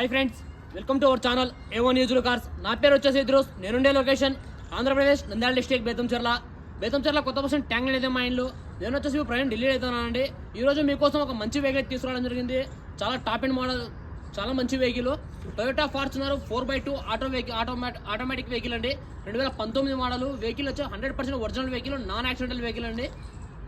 Hi friends welcome to our channel ఏవో న్యూజులు cars నా పేరు వచ్చేసి ఇద్దరు నేనుండే లొకేషన్ ఆంధ్రప్రదేశ్ నంద్యాల డిస్ట్రిక్ట్ బేతంచెర్ల. బేతంచెర్ల కొత్త పర్సన్ ట్యాంక్ అయితే మా ఇంట్లో నేను వచ్చేసి ఇప్పుడు ప్రయాణం ఢిల్లీ అవుతున్నానండి. ఈ రోజు మీకోసం ఒక మంచి వెహికల్ తీసుకురావడం జరిగింది. చాలా టాప్ అండ్ మోడల్ చాలా మంచి vehicle Toyota Fortuner four by two auto vehicle automatic automatic vehicle అండి. రెండు వేల పంతొమ్మిది మోడల్ వెహికల్ వచ్చి hundred percent original vehicle non accidental vehicle అండి.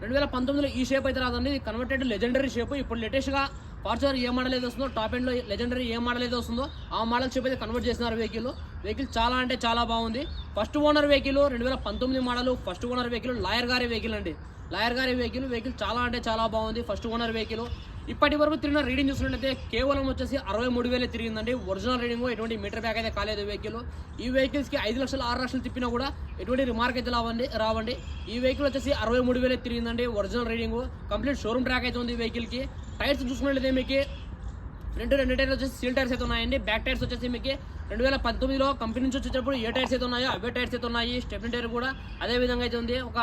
రెండు వేల పంతొమ్మిదిలో ఈ షేప్ అయితే రాదండి. కన్వర్టెడ్ లెజెండరీ షేప్ ఇప్పుడు లేటెస్ట్గా ఫార్చునర్ ఏ మోడల్ అయితే వస్తుందో టాప్ ఎండ్లో లెజెండరీ ఏ మోడల్ అయితే వస్తుందో ఆ మోడల్ షేప్ అయితే కన్వర్ట్ చేసినారు వెహికల్. వెహికల్ చాలా అంటే చాలా బాగుంది. ఫస్ట్ ఓనర్ వెహికల్ రెండు వేల పంతొమ్మిది model first owner vehicle lawyer గారి వెహికల్ అండి. లాయర్ గారి వెహికల్ వెహికల్ చాలా అంటే చాలా బాగుంది. First owner vehicle. ఇప్పటి వరకు తిరిగిన రీడింగ్ చూసినట్లయితే కేవలం వచ్చేసి అరవై మూడు వేలే తిరిగిందండి. ఒరిజినల్ రీడింగ్ ఎటువంటి మీటర్ బ్యాక్ అయితే కాలేదు వెహికల్. ఈ వెహికల్స్కి ఐదు లక్షలు ఆరు లక్షలు తిప్పినా కూడా ఎటువంటి రిమార్క్ అయితే రావండి రావండి. ఈ వెహికల్ వచ్చేసి అరవై మూడు వేలే తిరిగిందండి original reading. Complete showroom track అయితే ఉంది వెహికల్కి టైర్స్ చూసుకున్నట్లయితే మీకు ఫ్రంట్ రెండు టైర్స్ వచ్చేసి సీల్ టైర్స్ అయితే ఉన్నాయండి. బ్యాక్ టైర్స్ వచ్చేసి మీకు రెండు వేల పంతొమ్మిదిలో కంపెనీ నుంచి వచ్చేటప్పుడు ఏ టైర్స్ అయితే ఉన్నాయో అవే టైర్స్ అయితే ఉన్నాయి. స్టెప్ని టైర్ కూడా అదే విధంగా అయితే ఉంది. ఒక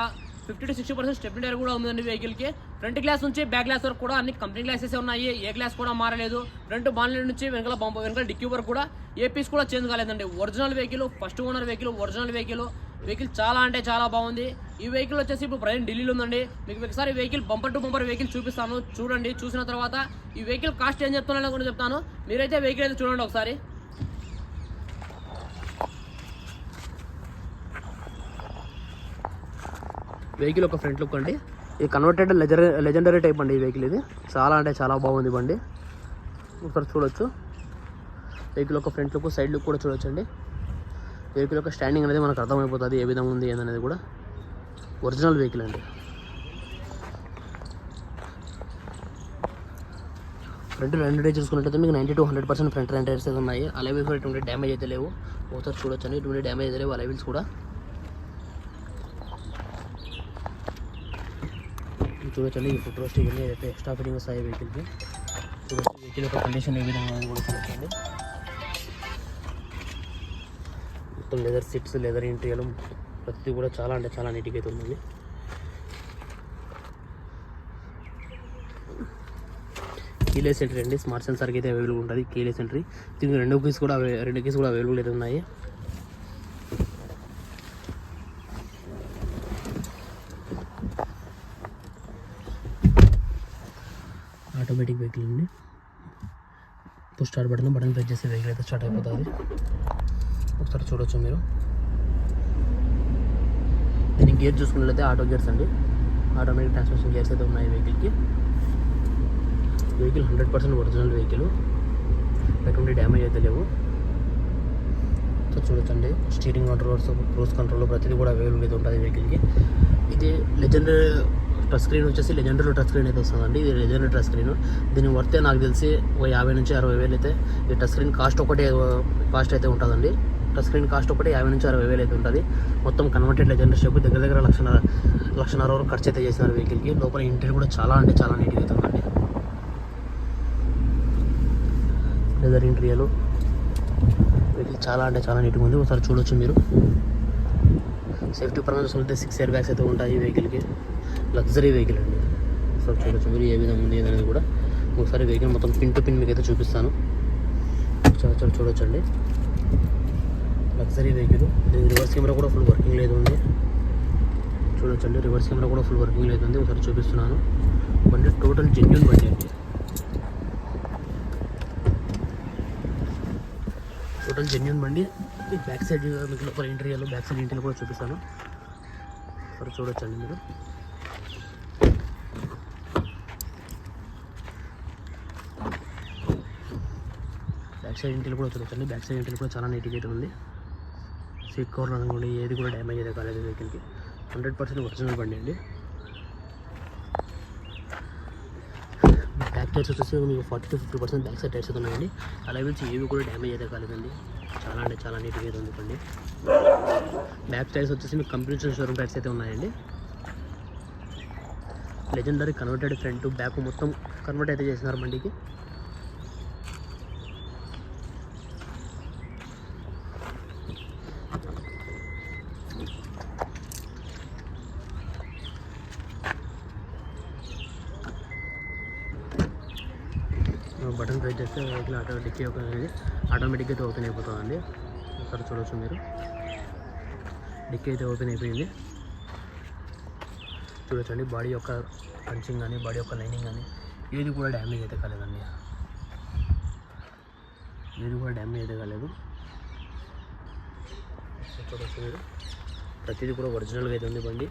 fifty to sixty percent stepney tyre కూడా ఉందండి వెహికల్కి. ఫ్రంట్ గ్లాస్ నుంచి బ్యాక్ గ్లాస్ వరకు కూడా అన్ని కంపెనీ గ్లాసెస్ ఉన్నాయి. ఏ గ్లాస్ కూడా మారలేదు. ఫ్రంట్ బాన్లెట్ నుంచి వెనకాల బంప వెనకాల డిక్కీ వరకు కూడా ఏ పీస్ కూడా చేంజ్ కాలేదండి. Original vehicle first owner vehicle original vehicle vehicle చాలా అంటే చాలా బాగుంది. ఈ వెహికల్ వచ్చేసి ఇప్పుడు ప్రజెంట్ ఢిల్లీలో ఉందండి. మీకు ఒకసారి vehicle bumper to bumper vehicle చూపిస్తాను. చూడండి చూసిన తర్వాత ఈ వెహికల్ కాస్ట్ ఏం చెప్తున్నానో కూడా చెప్తాను. మీరైతే వెహికల్ అయితే చూడండి ఒకసారి. వెహికల్ ఒక ఫ్రంట్ లుక్ అండి. ఇది కన్వర్టెడ్ లెజర్ లెజెండరీ టైప్ అండి ఈ వెహికల్ ఇది. చాలా అంటే చాలా బాగుంది బండి. ఒకసారి చూడొచ్చు. వెహికల్ ఒక ఫ్రంట్ లుక్ సైడ్ లుక్ కూడా చూడొచ్చండి. వెహికల్ యొక్క స్టాండింగ్ అనేది మనకు అర్థమైపోతుంది ఏ విధంగా ఉంది ఏందనేది కూడా. ఒరిజినల్ వెహికల్ అండి. ఫ్రంట్ రెండు డేస్ చూసుకున్నట్టయితే మీకు ninety to hundred percent front రెండు డేస్ అయితే ఉన్నాయి. అలైవిల్స్ కూడా ఎటువంటి డ్యామేజ్ అయితే లేవు. ఒకసారి చూడొచ్చు అండి ఎటువంటి డ్యామేజ్ అయితే లేవు. అలైవిల్స్ కూడా. చూడొచ్చండి ఈ ఫుట్ రోస్ట్ ఇవన్నీ అయితే ఎక్స్ట్రా ఫిట్టింగ్ వస్తాయి వెహికల్కి చూడొచ్చు వెహికల్ యొక్క కండిషన్ ఏ విధంగా కూడా చూడొచ్చండి. మొత్తం లెదర్ సీట్స్ లెదర్ ఇంటీరియర్ ప్రతి కూడా చాలా అంటే చాలా నీట్గా అయితే ఉంది కీలెస్ ఎంట్రీ అండి. స్మార్ట్ సెన్సార్కి అయితే అవైలబుల్ ఉంటుంది కీలెస్ ఎంట్రీ దీనికి రెండు కీస్ కూడా రెండు కీస్ కూడా అవైలబుల్ అయితే ఉన్నాయి. ఆటోమేటిక్ వెహికల్ అండి. Push start button button press చేస్తే వెహికల్ అయితే స్టార్ట్ అయిపోతుంది. ఒకసారి చూడొచ్చు మీరు. దీని గేర్ చూసుకున్నట్లయితే ఆటో గేర్స్ అండి. ఆటోమేటిక్ ట్రాన్స్మిషన్ గేర్స్ అయితే ఉన్నాయి వెహికల్కి vehicle hundred percent original vehicle ఎటువంటి డ్యామేజ్ అయితే లేవు. సో చూడొచ్చండి. స్టీరింగ్ కంట్రోల్స్ క్రూజ్ కంట్రోల్ ప్రతిదీ కూడా అవైలబుల్ అయితే ఉంటుంది వెహికల్కి ఇది లెజెండర్ టచ్ స్క్రీన్ వచ్చేసి లెజెండర్ టచ్ స్క్రీన్ అయితే వస్తుందండి. ఇది లెజెండరీ టచ్ స్క్రీన్ దీని వర్తే నాకు తెలిసి ఒక యాభై నుంచి అరవై వేలు అయితే ఈ టచ్ స్క్రీన్ కాస్ట్ ఒకటే కాస్ట్ అయితే ఉంటుందండి. టచ్ స్క్రీన్ కాస్ట్ ఒకటి యాభై నుంచి అరవై వేలు అయితే ఉంటుంది. మొత్తం కన్వర్టెడ్ లెజెండర్ షేప్ దగ్గర దగ్గర లక్షన్నర లక్షన్నర వరకు ఖర్చు అయితే చేసినారు వెహికల్కి లోపల ఇంటర్ కూడా చాలా అంటే చాలా నీట్గా అవుతుంది అండి లెదర్ ఇంటీరియర్ వెహికల్ చాలా అంటే చాలా నీట్గా ఉంది. ఒకసారి చూడొచ్చు మీరు. సేఫ్టీ పరంగా చూసుకుంటే సిక్స్ ఇయర్ బ్యాగ్స్ అయితే ఉంటాయి ఈ వెహికల్కి లగ్జరీ వెహికల్ అండి. ఒకసారి చూడొచ్చు మీరు ఏ విధంగా ఉంది అనేది కూడా. ఒకసారి వెహికల్ మొత్తం పిన్ టు పిన్ మీకు అయితే చూపిస్తాను. చాలా చాలా చూడొచ్చండి. Luxury vehicle. దీని రివర్స్ కెమెరా కూడా ఫుల్ వర్కింగ్ లేదు ఉంది. చూడొచ్చండి రివర్స్ కెమెరా కూడా ఫుల్ వర్కింగ్ లేదు ఉంది. ఒకసారి చూపిస్తున్నాను. బండి టోటల్ జెన్యున్ బండి అండి. టోటల్ జెన్యున్ బండి. బ్యాక్ సైడ్ మీకు లోపల ఇంటీరియర్లో బ్యాక్ సైడ్ ఇంటీరియర్ కూడా చూపిస్తాను. ఒకసారి చూడొచ్చండి మీరు. బ్యాక్ సైడ్ ఇంటీరియర్ కూడా చూడొచ్చండి. బ్యాక్ సైడ్ ఇంటీరియర్ కూడా చాలా నీట్గా ఉంది. సీట్ కవర్ అనుకోండి ఏది కూడా డ్యామేజ్ అయితే కాలేదు వెహికల్కి. హండ్రెడ్ పర్సెంట్ ఒరిజినల్ బండి అండి. బ్యాక్ టైర్స్ వచ్చేసి మీకు forty to fifty percent back side tyres అయితే ఉన్నాయండి. అలా వచ్చి ఏవి కూడా డ్యామేజ్ అయితే కాలేదండి. చాలా అంటే చాలా నీట్గా అయితే ఉంది బండి. బ్యాక్ టైర్స్ వచ్చేసి మీకు కంపెనీ షోరూమ్ టైర్స్ అయితే ఉన్నాయండి. లెజెండరీ కన్వర్టెడ్ ఫ్రంట్ బ్యాక్ మొత్తం కన్వర్ట్ అయితే చేసినారు బండికి బటన్ ప్రెస్ చేస్తే వెహికల్ ఆటో డిక్కీ ఓపెన్ అనేది ఆటోమేటిక్గా అయితే ఓపెన్ అయిపోతుందండి. ఒకసారి చూడవచ్చు మీరు. డిక్కీ అయితే ఓపెన్ అయిపోయింది. చూడొచ్చండి బాడీ యొక్క పంచింగ్ కానీ బాడీ యొక్క లైనింగ్ కానీ ఏది కూడా డ్యామేజ్ అయితే కాలేదండి. ఏది కూడా డ్యామేజ్ అయితే కాలేదు. చూడొచ్చు మీరు. ప్రతిదీ కూడా ఒరిజినల్గా అయితే ఉంది బండి.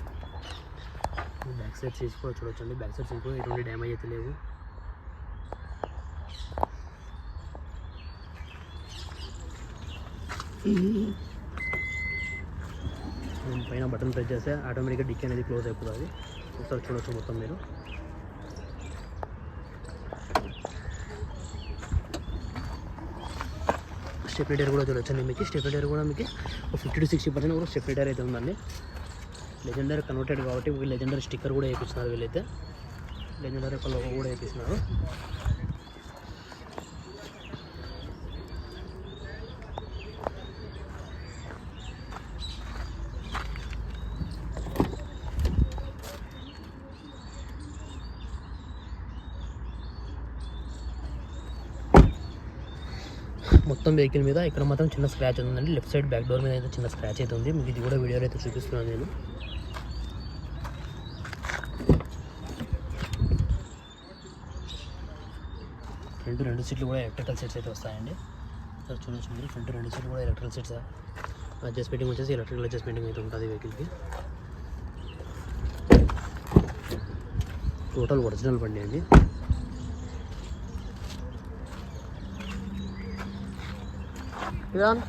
బ్యాక్ సైడ్ సీట్స్ కూడా చూడొచ్చండి. బ్యాక్ సైడ్ సీట్స్ కూడా ఎటువంటి డ్యామేజ్ అయితే లేవు. Hmm. పైన బటన్ ప్రెస్ చేస్తే ఆటోమేటిక్గా డిక్కీ అనేది క్లోజ్ అయిపోతుంది. ఒకసారి చూడొచ్చు మొత్తం మీరు. స్టెప్లైటర్ కూడా చూడొచ్చండి మీకు. స్టెప్లైటర్ కూడా మీకు ఫిఫ్టీ టు సిక్స్టీ పర్సెంట్ కూడా స్టెప్లైటర్ అయితే ఉందండి. లెజెండర్ కన్వర్టెడ్ కాబట్టి లెజెండర్ స్టిక్కర్ కూడా వేయిస్తున్నారు వీళ్ళైతే. లెజెండర్ యొక్క లోగో కూడా వేపిస్తున్నారు. మొత్తం వెహికల్ మీద ఇక్కడ మాత్రం చిన్న స్క్రాచ్ ఉందండి. లెఫ్ట్ సైడ్ బ్యాక్ డోర్ మీద అయితే చిన్న స్క్రాచ్ అయితే ఉంది. మీకు ఇది కూడా వీడియోలో అయితే చూపిస్తున్నాను నేను. ఫ్రంట్ రెండు సీట్లు కూడా ఎలక్ట్రికల్ సీట్స్ అయితే వస్తాయండి. సార్ చూడొచ్చు మీరు. ఫ్రంట్ రెండు సీట్లు కూడా ఎలక్ట్రికల్ సీట్స్ అడ్జస్ట్మెంటింగ్ వచ్చేసి ఎలక్ట్రికల్ అడ్జస్ట్మెంటింగ్ అయితే ఉంటుంది వెహికల్కి టోటల్ ఒరిజినల్ బండి అండి. ఇదాన్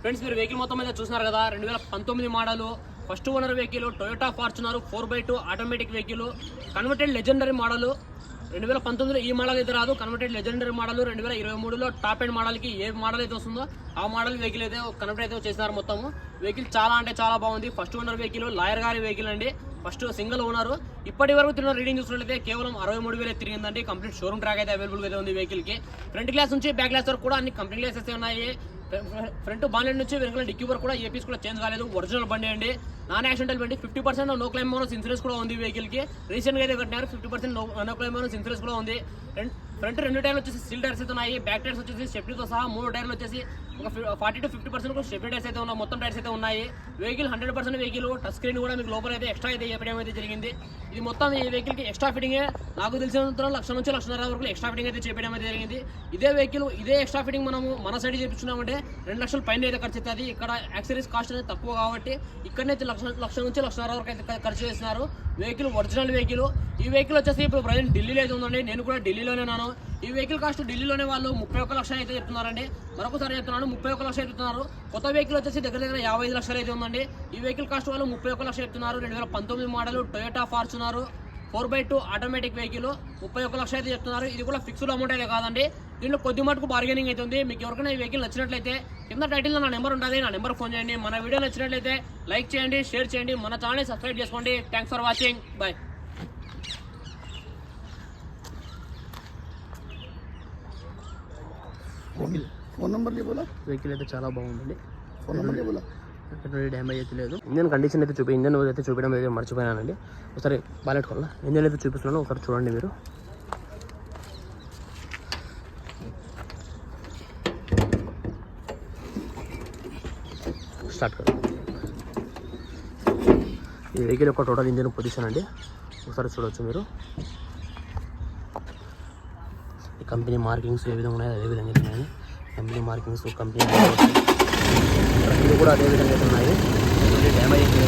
ఫ్రెండ్స్ మీరు వెహికల్ మొత్తం మీద చూస్తున్నారు కదా రెండు వేల పంతొమ్మిది model. First owner vehicle Toyota Fortuner four by two automatic vehicle converted legendary model రెండు వేల పంతొమ్మిదిలో ఈ మోడల్ అయితే రాదు. కన్వర్టెడ్ లెజెండరీ మోడల్ రెండు వేల ఇరవై మూడులో టాప్ ఎండ్ మోడల్కి ఏ మోడల్ అయితే వస్తుందో ఆ మోడల్ వెహికల్ అయితే కన్వర్ట్ అయితే చేసినారు మొత్తం వెహికల్ చాలా అంటే చాలా బాగుంది. ఫస్ట్ ఓనర్ వెహికల్ లాయర్ గారి వెహికల్ అండి. ఫస్ట్ సింగిల్ ఓనర్ ఇప్పటి వరకు తిన్న రీడింగ్ చూసినట్లయితే కేవలం అరవై మూడు వేలు తిరిగిందండి. కంప్లీట్ షోరూమ్ ట్రాక్ అయితే అవైలబుల్ అయితే ఉంది వెహికల్కి. ఫ్రంట్ గ్లాస్ నుంచి బ్యాక్ గ్లాస్ వరకు కూడా అన్ని కంప్లీట్ గ్లాసెస్ ఉన్నాయి. ఫ్రంట్ బానెట్ నుంచి వెనకాల డిక్కీ వరకు కూడా ఏపీస్ కూడా చేంజ్ కాలేదు. ఒరిజినల్ బండి అండి. నాన్ యాక్సిడెంటల్ బండి. Fifty percent no claim bonus insurance కూడా ఉంది వెహికల్కి. రీసెంట్గా అయితే కట్టినారు. Fifty percent no claim bonus insurance కూడా ఉంది. ఫ్రంట్ రెండు టైర్లు వచ్చేసి స్టీల్ టైర్స్ అయితే ఉన్నాయి. బ్యాక్ టైర్స్ వచ్చేసి స్టెప్నీతో సహా మూడు టైర్లు వచ్చేసి ఒక ఫార్టీ టు ఫిఫ్టీ పర్సెంట్ కూడా స్టెప్నీ టైర్స్ అయితే ఉన్నాయి మొత్తం టైర్స్ అయితే ఉన్నాయి. Vehicle hundred percent vehicle touch screen కూడా మీకు లోపల అయితే ఎక్స్ట్రా అయితే చెప్పడం అయితే జరిగింది. ఇది మొత్తం ఈ వెహికల్కి ఎక్స్ట్రా ఫిటింగ్ నాకు తెలిసినంత లక్ష నుంచి లక్షన్నర వరకు ఎక్స్ట్రా ఫిటింగ్ అయితే చేయడం అయితే జరిగింది. ఇదే వెహికల్ ఇదే ఎక్స్ట్రా ఫిటింగ్ మనము మన సైడ్ చేపించుకున్నామంటే రెండు లక్షల పైన అయితే ఖర్చు అవుతుంది. ఇక్కడ యాక్సరీస్ కాస్ట్ అనేది తక్కువ కాబట్టి ఇక్కడనే లక్ష లక్ష నుంచి లక్షన్నర వరకు అయితే ఖర్చు చేస్తున్నారు. Vehicle original vehicle. ఈ వెహికల్ వచ్చేసి ఇప్పుడు ప్రజెంట్ ఢిల్లీలో అయితే ఉందండి. నేను కూడా ఢిల్లీలోనే ఉన్నాను. ఈ వెహికల్ కాస్ట్ ఢిల్లీలోనే వాళ్ళు ముప్పై ఒక్క లక్షలు అయితే చెప్తున్నారండి. మరొకసారి చెప్తున్నాను ముప్పై ఒక్క లక్షలు చెప్తున్నారు. కొత్త వెహికల్ వచ్చేసి దగ్గర దగ్గర యాభై ఐదు లక్షలు అయితే ఉందండి. ఈ వెహికల్ కాస్ట్ వాళ్ళు ముప్పై ఒక్క లక్షలు చెప్తున్నారు. రెండు వేల పంతొమ్మిది model Toyota Fortuner four by two automatic vehicle ముప్పై ఒక్క లక్షలు అయితే చెప్తున్నారు. ఇది కూడా ఫిక్స్డ్ అమౌంట్ అయితే కాదండి. దీంట్లో కొద్ది మటుకు బార్గెనింగ్ అయితే ఉంది. మీకు ఎవరికైనా ఈ వెహికల్ నచ్చినట్లయితే కింద టైటిల్లో నా నెంబర్ ఉంటుంది నా నెంబర్ ఫోన్ చేయండి. మన వీడియో నచ్చినట్లయితే లైక్ చేయండి షేర్ చేయండి. మన ఛానల్ సబ్స్క్రైబ్ చేసుకోండి. Thanks for watching bye phone phone vehicle అయితే చాలా బాగుందండి. ఫోన్ నెంబర్ డ్యామేజ్ అయితే లేదు. ఇంజన్ కండిషన్ అయితే చూపి ఇంజన్ అయితే చూపించడం అయితే మర్చిపోయానండి. ఒకసారి బాలెట్ కొల్ల ఇంజన్ అయితే చూపిస్తున్నాను. ఒకసారి చూడండి మీరు. స్టార్ట్ కదా ఈ వెహికల్ యొక్క టోటల్ ఇంజన్ పొజిషన్ అండి. ఒకసారి చూడవచ్చు మీరు. కంపెనీ మార్కింగ్స్ ఏ విధంగా ఉన్నాయో అదే విధంగా ఉన్నాయి. కంపెనీ మార్కింగ్స్ కంపెనీ ప్రతిదీ కూడా అదే విధంగా ఉన్నాయి. డ్యామేజ్ అయితే